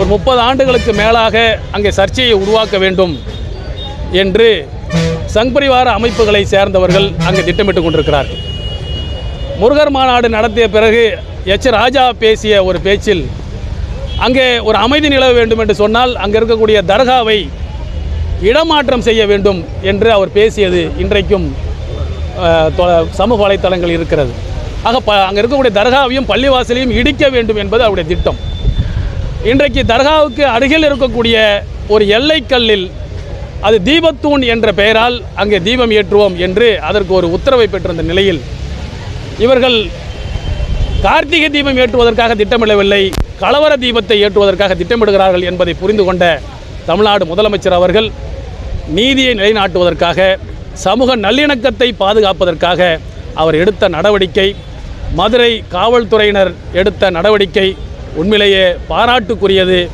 ஒரு முப்பது ஆண்டுகளுக்கு மேலாக அங்கே சர்ச்சையை உருவாக்க வேண்டும் என்று சங்பரிவார அமைப்புகளை சேர்ந்தவர்கள் அங்கே திட்டமிட்டு கொண்டிருக்கிறார்கள். முருகர் மாநாடு நடத்திய பிறகு எச் ராஜா பேசிய ஒரு பேச்சில் அங்கே ஒரு அமைதி நிலவ வேண்டும் என்று சொன்னால் அங்கே இருக்கக்கூடிய தர்காவை இடமாற்றம் செய்ய வேண்டும் என்று அவர் பேசியது இன்றைக்கும் சமூக வலைத்தளங்கள் இருக்கிறது. ஆக ப அங்கே இருக்கக்கூடிய தர்காவையும் பள்ளிவாசலையும் இடிக்க வேண்டும் என்பது அவருடைய திட்டம். இன்றைக்கு தர்காவுக்கு அருகில் இருக்கக்கூடிய ஒரு எல்லைக்கல்லில் அது தீபத்தூண் என்ற பெயரால் அங்கே தீபம் ஏற்றுவோம் என்று அதற்கு ஒரு உத்தரவை பெற்றிருந்த நிலையில் இவர்கள் கார்த்திகை தீபம் ஏற்றுவதற்காக திட்டமிடவில்லை கலவர தீபத்தை ஏற்றுவதற்காக திட்டமிடுகிறார்கள் என்பதை புரிந்து கொண்ட தமிழ்நாடு முதலமைச்சர் அவர்கள் நீதியை நிலைநாட்டுவதற்காக சமூக நல்லிணக்கத்தை பாதுகாப்பதற்காக அவர் எடுத்த நடவடிக்கை மதுரை காவல்துறையினர் எடுத்த நடவடிக்கை உண்மையிலேயே பாராட்டுக்குரியது.